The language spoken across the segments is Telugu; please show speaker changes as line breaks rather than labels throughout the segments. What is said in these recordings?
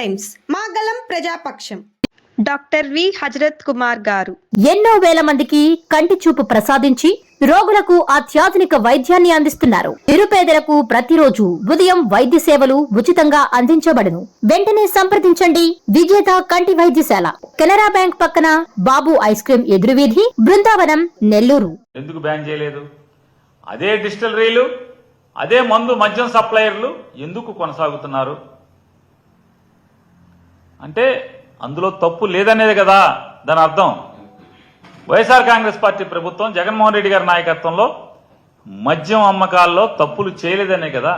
టైమ్స్. మా గలం ప్రజాపక్షం. Doctor V. హజరత్ కుమార్ గారు.
ఎన్నో వేల మందికి కంటి చూపు ప్రసాదించి రోగులకు అత్యాధునిక వైద్యాన్ని అందిస్తున్నారు. నిరుపేదలకు ప్రతిరోజు ఉదయం వైద్య సేవలు ఉచితంగా అందించబడును. వెంటనే సంప్రదించండి. విజేత కంటి వైద్యశాల. కెనరా బ్యాంక్ పక్కన బాబు ఐస్ క్రీం ఎదురువీధి బృందావనం నెల్లూరు.
ఎందుకు బ్యాన్ చేయలేదు? అదే డిస్టిలరీలు అదే మందు మద్యం సప్లయర్లు ఎందుకు కొనసాగుతున్నారు? అంటే అందులో తప్పు లేదనేది కదా దాని అర్థం. వైఎస్ఆర్ కాంగ్రెస్ పార్టీ ప్రభుత్వం జగన్మోహన్ రెడ్డి గారి నాయకత్వంలో మద్యం అమ్మకాల్లో తప్పులు చేయలేదనే కదా.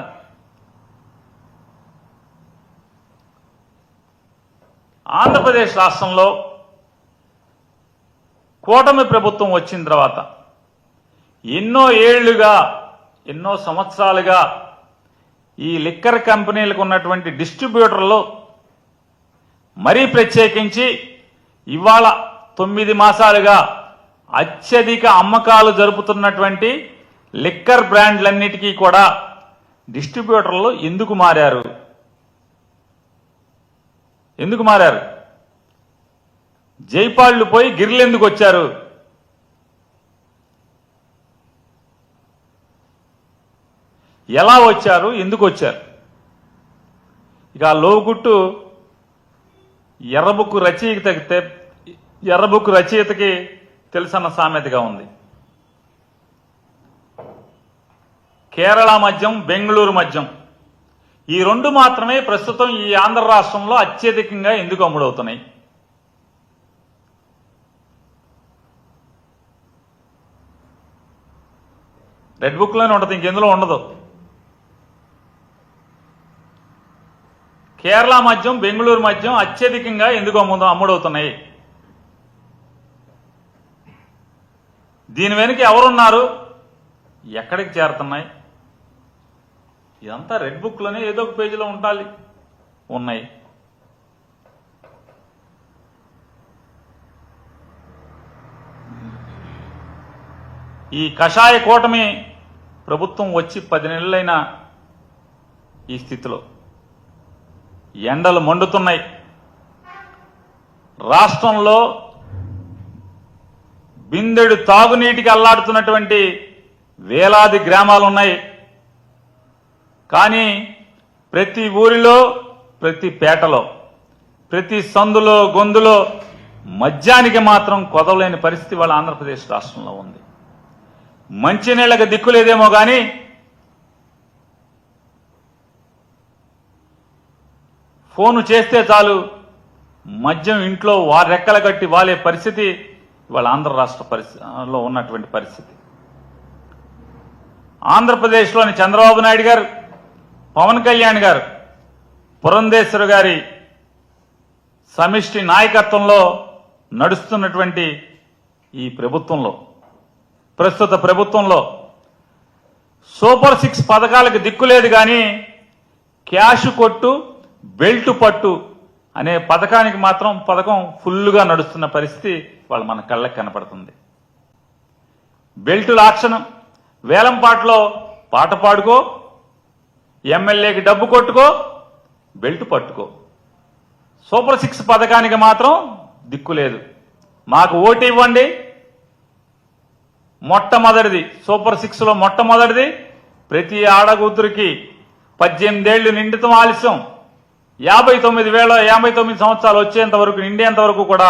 ఆంధ్రప్రదేశ్ రాష్ట్రంలో కూటమి ప్రభుత్వం వచ్చిన తర్వాత ఎన్నో ఏళ్ళుగా ఎన్నో సంవత్సరాలుగా ఈ లిక్కర్ కంపెనీలకు ఉన్నటువంటి డిస్ట్రిబ్యూటర్లు మరీ ప్రత్యేకించి ఇవాళ తొమ్మిది మాసాలుగా అత్యధిక అమ్మకాలు జరుపుతున్నటువంటి లిక్కర్ బ్రాండ్లన్నిటికీ కూడా డిస్ట్రిబ్యూటర్లు ఎందుకు మారారు? ఎందుకు మారారు? జైపాళ్ళు పోయి గిర్లు ఎందుకు వచ్చారు? ఎలా వచ్చారు? ఎందుకు వచ్చారు? ఇక ఆ లోగుట్టు ఎర్రబుక్కు రచయిత ఎర్రబుక్కు రచయితకి తెలుసన్న సామెతగా ఉంది. కేరళ మద్యం బెంగళూరు మద్యం. ఈ రెండు మాత్రమే ప్రస్తుతం ఈ ఆంధ్ర రాష్ట్రంలో అత్యధికంగా ఎందుకు అమ్ముడవుతున్నాయి? రెడ్ బుక్లోనే ఉంటుంది ఇంకెందులో ఉండదు. కేరళ మద్యం బెంగళూరు మద్యం అత్యధికంగా ఎందుకు అమ్ముదు అమ్ముడవుతున్నాయి? దీని వెనుక ఎవరున్నారు? ఎక్కడికి చేరుతున్నాయి? ఇదంతా రెడ్ బుక్లోనే ఏదో ఒక పేజీలో ఉండాలి ఉన్నాయి. ఈ కషాయ కూటమి ప్రభుత్వం వచ్చి పది నెలలైన ఈ స్థితిలో ఎండలు మండుతున్నాయి. రాష్ట్రంలో బిందెడు తాగునీటికి అల్లాడుతున్నటువంటి వేలాది గ్రామాలు ఉన్నాయి కానీ ప్రతి ఊరిలో ప్రతి పేటలో ప్రతి సందులో గొంతులో మద్యానికి మాత్రం కొదవలేని పరిస్థితి వాళ్ళ ఆంధ్రప్రదేశ్ రాష్ట్రంలో ఉంది. మంచినీళ్ళకి దిక్కులేదేమో కానీ ఫోను చేస్తే చాలు. మద్యం ఇంట్లో వారి రెక్కల కట్టి వాలే పరిస్థితి ఇవాళ ఆంధ్ర రాష్ట్ర పరిస్థితిలో ఉన్నటువంటి పరిస్థితి. ఆంధ్రప్రదేశ్లోని చంద్రబాబు నాయుడు గారు పవన్ కళ్యాణ్ గారు పురంధేశ్వరు గారి సమిష్టి నాయకత్వంలో నడుస్తున్నటువంటి ఈ ప్రభుత్వంలో ప్రస్తుత ప్రభుత్వంలో సూపర్ సిక్స్ పథకాలకు దిక్కులేదు కానీ క్యాష్ కొట్టు బెల్ట్ పట్టు అనే పథకానికి మాత్రం పథకం ఫుల్గా నడుస్తున్న పరిస్థితి వాళ్ళు మన కళ్ళకి కనపడుతుంది. బెల్ట్ లాక్షణం వేలంపాట్లో పాట పాడుకో ఎమ్మెల్యేకి డబ్బు కొట్టుకో బెల్ట్ పట్టుకో. సూపర్ సిక్స్ పథకానికి మాత్రం దిక్కు లేదు. మాకు ఓటు ఇవ్వండి. మొట్టమొదటిది సూపర్ సిక్స్లో మొట్టమొదటిది ప్రతి ఆడకూతురికి పద్దెనిమిదేళ్ళు నిండితం ఆలస్యం. యాభై తొమ్మిది వేల యాభై తొమ్మిది సంవత్సరాలు వచ్చేంత వరకు నిండేంత వరకు కూడా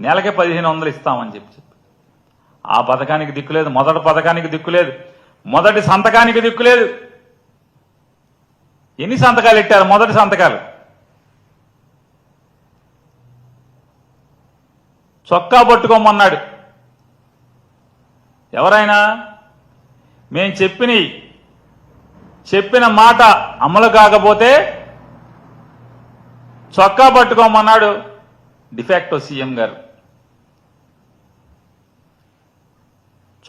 నెలకే పదిహేను వందలు ఇస్తామని చెప్పి చెప్పి ఆ పథకానికి దిక్కులేదు మొదటి పథకానికి దిక్కులేదు మొదటి సంతకానికి దిక్కులేదు ఎన్ని సంతకాలు ఇట్టారు మొదటి సంతకాలు. చొక్కా పట్టుకోమన్నాడు. ఎవరైనా? మేము చెప్పిన చెప్పిన మాట అమలు కాకపోతే చొక్కా పట్టుకోమన్నాడు. డిఫాక్టో సీఎం గారు.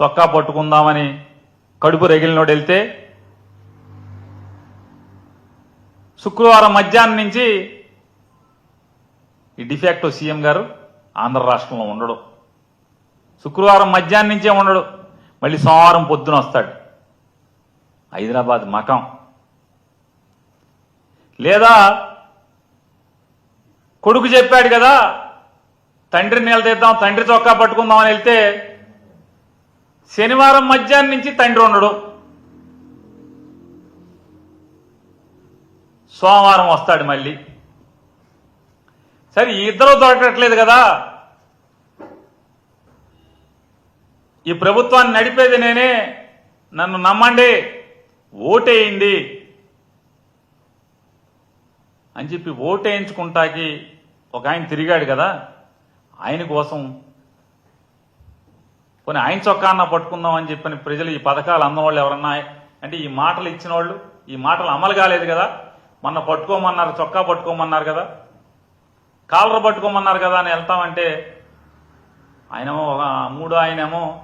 చొక్కా పట్టుకుందామని కడుపు రగిలినోడు వెళ్తే శుక్రవారం మధ్యాహ్నం నుంచి ఈ డిఫాక్టో సీఎం గారు ఆంధ్ర రాష్ట్రంలో ఉండడు. శుక్రవారం మధ్యాహ్నం నుంచే ఉండడు. మళ్ళీ సోమవారం పొద్దున వస్తాడు. హైదరాబాద్ మకం. లేదా కొడుకు చెప్పాడు కదా తండ్రిని నిలదీద్దాం తండ్రి చొక్కా పట్టుకుందాం అని వెళ్తే శనివారం మధ్యాహ్నం నుంచి తండ్రి ఉండడు. సోమవారం వస్తాడు మళ్ళీ. సరే ఇద్దరు దొరకట్లేదు కదా. ఈ ప్రభుత్వాన్ని నడిపేది నేనే నన్ను నమ్మండి ఓటేయండి అని చెప్పి ఓటేయించుకుంటాకి ఒక ఆయన తిరిగాడు కదా ఆయన కోసం కొన్ని ఆయన చొక్కా అన్న పట్టుకుందాం అని చెప్పని ప్రజలు ఈ పథకాలు అందవాళ్ళు ఎవరన్నా అంటే ఈ మాటలు ఇచ్చిన వాళ్ళు ఈ మాటలు అమలు కాలేదు కదా మొన్న పట్టుకోమన్నారు చొక్కా పట్టుకోమన్నారు కదా కాలర్ పట్టుకోమన్నారు కదా అని వెళ్తామంటే ఆయనేమో ఒక మూడో ఆయనేమో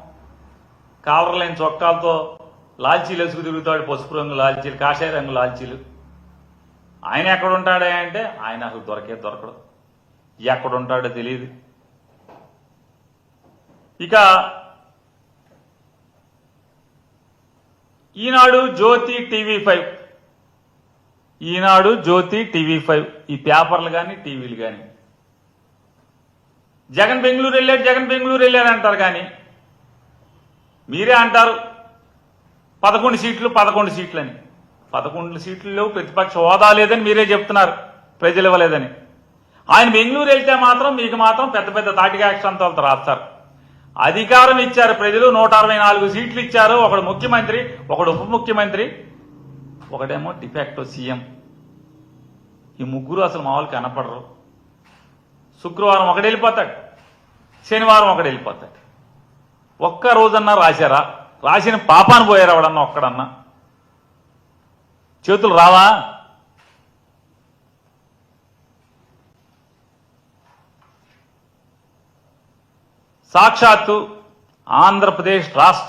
కాలర్ లేని చొక్కాలతో లాల్చీలు వేసుకు తిరుగుతాడు పసుపు రంగు లాల్చీలు కాషాయ రంగు లాల్చీలు. ఆయన ఎక్కడ ఉంటాడే అంటే ఆయన అసలు దొరకే దొరకడు. ఎక్కడ ఉంటాడో తెలియదు ఇక Eenadu Jyothi TV five. Eenadu Jyothi TV five. ఈ పేపర్లు కానీ టీవీలు కానీ జగన్ బెంగళూరు వెళ్ళాడు జగన్ బెంగళూరు వెళ్ళాడు అంటారు కానీ మీరే అంటారు. పదకొండు సీట్లు పదకొండు సీట్లని. పదకొండు సీట్లు లేవు ప్రతిపక్ష హోదా లేదని మీరే చెప్తున్నారు. ప్రజలు ఇవ్వలేదని. ఆయన బెంగళూరు వెళ్తే మాత్రం మీకు మాత్రం పెద్ద పెద్ద తాటిగా అక్షంతాలతో రాస్తారు అధికారం ఇచ్చారు ప్రజలు నూట అరవై నాలుగు సీట్లు ఇచ్చారు. ఒకడు ముఖ్యమంత్రి ఒకడు ఉప ముఖ్యమంత్రి ఒకడేమో డిఫాక్టో సీఎం. ఈ ముగ్గురు అసలు మామూలు కనపడరు. శుక్రవారం ఒకడు వెళ్ళిపోతాడు శనివారం ఒకడు వెళ్ళిపోతాడు. ఒక్క రోజన్నా రాశారా? రాసిన పాపాను పోయారు ఎవడన్నా ఒక్కడన్నా? చేతులు రావా? సాక్షాత్తు ఆంధ్రప్రదేశ్ రాష్ట్ర